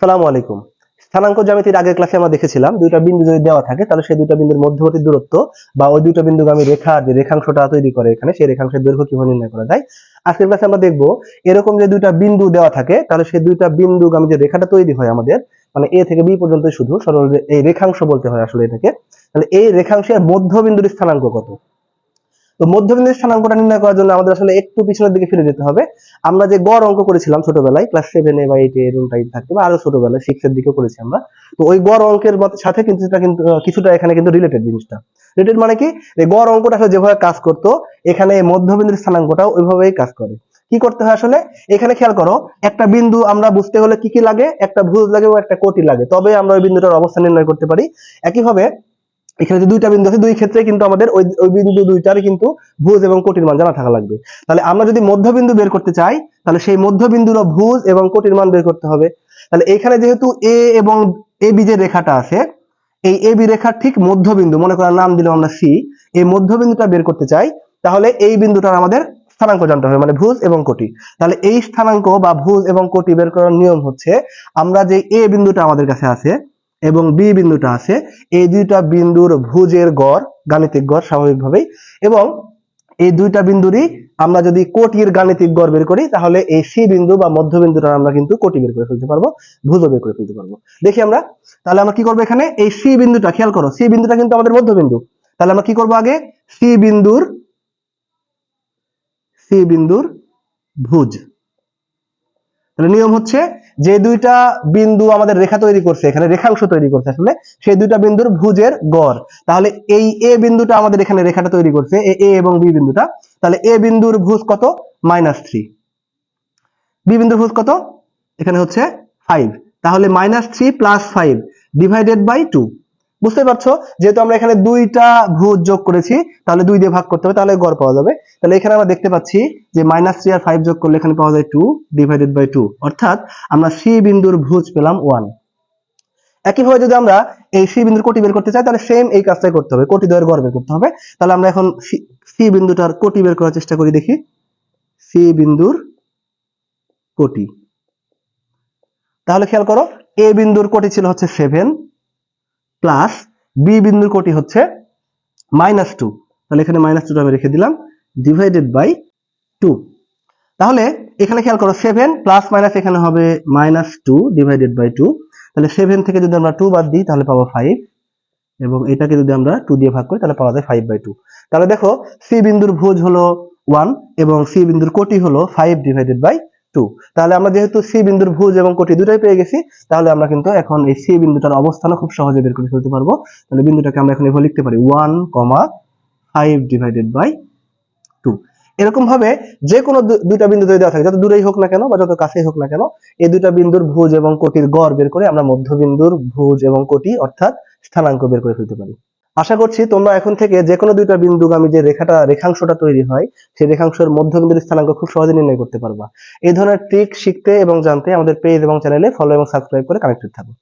আসসালামু আলাইকুম। স্থানাঙ্ক জ্যামিতির আগের ক্লাসে আমরা দেখেছিলাম, দুইটা বিন্দু যদি দেওয়া থাকে, তাহলে সেই দুইটা বিন্দুর মধ্যবর্তী দূরত্ব বা ওই দুইটা বিন্দুগামী রেখা যে রেখাংশটা তৈরি করে এখানে, সেই রেখাংশের দৈর্ঘ্য কীভাবে নির্ণয় করা যায়? আজকের ক্লাসে আমরা দেখব, এরকম যে দুইটা বিন্দু দেওয়া থাকে, তাহলে সেই দুইটা বিন্দুগামী যে রেখাটা তৈরি হয় আমাদের মানে এ থেকে বি পর্যন্ত শুধু, সরল এই রেখাংশ বলতে হয় আসলে এটাকে, তাহলে এই রেখাংশের মধ্যবিন্দুর স্থানাঙ্ক কত? তো মধ্যবিন্দুর স্থানাঙ্কটা নির্ণয় করার জন্য আমাদের আসলে একটু পিছনের দিকে ফিরে যেতে হবে। আমরা যে গড় অঙ্ক করেছিলাম ছোটবেলায় ক্লাস সেভেনে বা এইটে এরকম টাইপ থাকতে বা আরও ছোটবেলায় সিক্স এর দিকে করেছি আমরা। তো ওই গড় অঙ্কের সাথে কিন্তু কিছুটা এখানে কিন্তু রিলেটেড জিনিসটা। রিলেটেড মানে কি? গড় অঙ্কটা আসলে যেভাবে কাজ করতো, এখানে এই মধ্যবিন্দুর স্থানাঙ্কটাও ওইভাবেই কাজ করে। কি করতে হয় আসলে? এখানে খেয়াল করো, একটা বিন্দু আমরা বুঝতে হলে কি কি লাগে? একটা ভুজ লাগে ও একটা কোটি লাগে। তবে আমরা ওই বিন্দুটার অবস্থান নির্ণয় করতে পারি। একইভাবে এখানে যে দুইটা বিন্দু আছে, দুই ক্ষেত্রে কিন্তু আমাদের ওই ওই বিন্দু দুইটার কিন্তু ভুজ এবং কোটির মান জানা থাকা লাগবে। তাহলে আমরা যদি মধ্যবিন্দু বের করতে চাই, তাহলে সেই মধ্যবিন্দুর ভুজ এবং কোটির মান বের করতে হবে। তাহলে এখানে যেহেতু এ এবং এ বি যে রেখাটা আছে, এই এ বি রেখার ঠিক মধ্যবিন্দু, মনে করার নাম দিলাম আমরা সি এই মধ্যবিন্দুটা বের করতে চাই, তাহলে এই বিন্দুটার আমাদের স্থানাঙ্ক জানতে হবে মানে ভুজ এবং কোটি। তাহলে এই স্থানাঙ্ক বা ভুজ এবং কোটি বের করার নিয়ম হচ্ছে, আমরা যে এ বিন্দুটা আমাদের কাছে আছে এবং বি বিন্দুটা আছে। এই দুইটা বিন্দুর ভুজের গড়, গাণিতিক গড় স্বাভাবিকভাবেই। এবং এই দুইটা বিন্দুরই আমরা যদি কোটির গাণিতিক গড় বের করি, তাহলে এই সি বিন্দু বা মধ্যবিন্দুটা আমরা কিন্তু কোটি বের করে ফেলতে পারব ভুজ বের করে ফেলতে পারব। দেখি আমরা, তাহলে আমরা কি করব এখানে? এই সি বিন্দুটা, খেয়াল করো, সি বিন্দুটা কিন্তু আমাদের মধ্যবিন্দু তাহলে আমরা কি করব আগে? সি বিন্দুর সি বিন্দুর ভুজ। তাহলে নিয়ম হচ্ছে যে দুইটা বিন্দু আমাদের রেখা তৈরি করছে, এখানে রেখাংশ তৈরি করছে আসলে, সেই দুইটা বিন্দুর ভুজের গড়। তাহলে এই এ বিন্দুটা আমাদের এখানে রেখাটা তৈরি করছে এ এবং বি বিন্দুটা। তাহলে এ বিন্দুর ভুজ কত? Minus three. বি বিন্দুর ভুজ কত? এখানে হচ্ছে ফাইভ তাহলে minus three plus five divided by two বুঝতে পারছ? যেহেতু আমরা এখানে দুইটা ভুজ যোগ করেছি, তাহলে দুই দিয়ে ভাগ করতে হবে, তাহলে গড় পাওয়া যাবে। তাহলে এখানে আমরা দেখতে পাচ্ছি যে মাইনাস থ্রি আর ফাইভ যোগ করলে এখানে পাওয়া যায় টু ডিভাইডেড বাই টু অর্থাৎ আমরা সি বিন্দুর ভুজ পেলাম ওয়ান একইভাবে যদি আমরা এই সি বিন্দুর কোটি বের করতে চাই, তাহলে সেম এই কাজটাই করতে হবে। কোটি দ্বয়ের গড় বের করতে হবে। তাহলে আমরা এখন সি বিন্দুটার কোটি বের করার চেষ্টা করি, দেখি। সি বিন্দুর কোটি। তাহলে খেয়াল করো এ বিন্দুর কোটি ছিল হচ্ছে সেভেন প্লাস বি বিন্দুর কোটি হচ্ছে মাইনাস টু তাহলে এখানে মাইনাস টুটা আমি রেখে দিলাম ডিভাইডেড বাই টু তাহলে এখানে খেয়াল করো সেভেন প্লাস মাইনাস এখানে হবে minus two divided by two তাহলে সেভেন থেকে যদি আমরা টু বাদ দিই, তাহলে পাবো ফাইভ এবং এটাকে যদি আমরা টু দিয়ে ভাগ করি, তাহলে পাওয়া যায় ফাইভ বাই টু তাহলে দেখো সি বিন্দুর ভোজ হলো ওয়ান এবং সি বিন্দুর কোটি হলো ফাইভ ডিভাইডেড বাই টু। তাহলে আমরা যেহেতু সি বিন্দুর ভুজ এবং কোটি দুটাই পেয়ে গেছি, তাহলে আমরা কিন্তু এখন এই সি বিন্দুটার অবস্থানও খুব সহজে বের করে ফেলতে পারব। তাহলে বিন্দুটাকে আমরা এখন এভাবে লিখতে পারি one comma five divided by two. এরকম ভাবে যে কোনো দুইটা বিন্দু যদি দেওয়া থাকে, যত দূরেই হোক না কেন বা যত কাছেই হোক না কেন, এই দুইটা বিন্দুর ভুজ এবং কোটির গড় বের করে আমরা মধ্যবিন্দুর ভুজ এবং কোটি অর্থাৎ স্থানাঙ্ক বের করে ফেলতে পারি। আশা করছি তোমরা এখন থেকে যে কোনো দুইটা বিন্দুগামী যে রেখাটা, রেখাংশটা তৈরি হয়, সেই রেখাংশের মধ্যবিন্দুর স্থানাঙ্ক খুব সহজে নির্ণয় করতে পারবা। এই ধরনের ট্রিক শিখতে এবং জানতে আমাদের পেজ এবং চ্যানেলে ফলো এবং সাবস্ক্রাইব করে কানেক্টেড থাকো।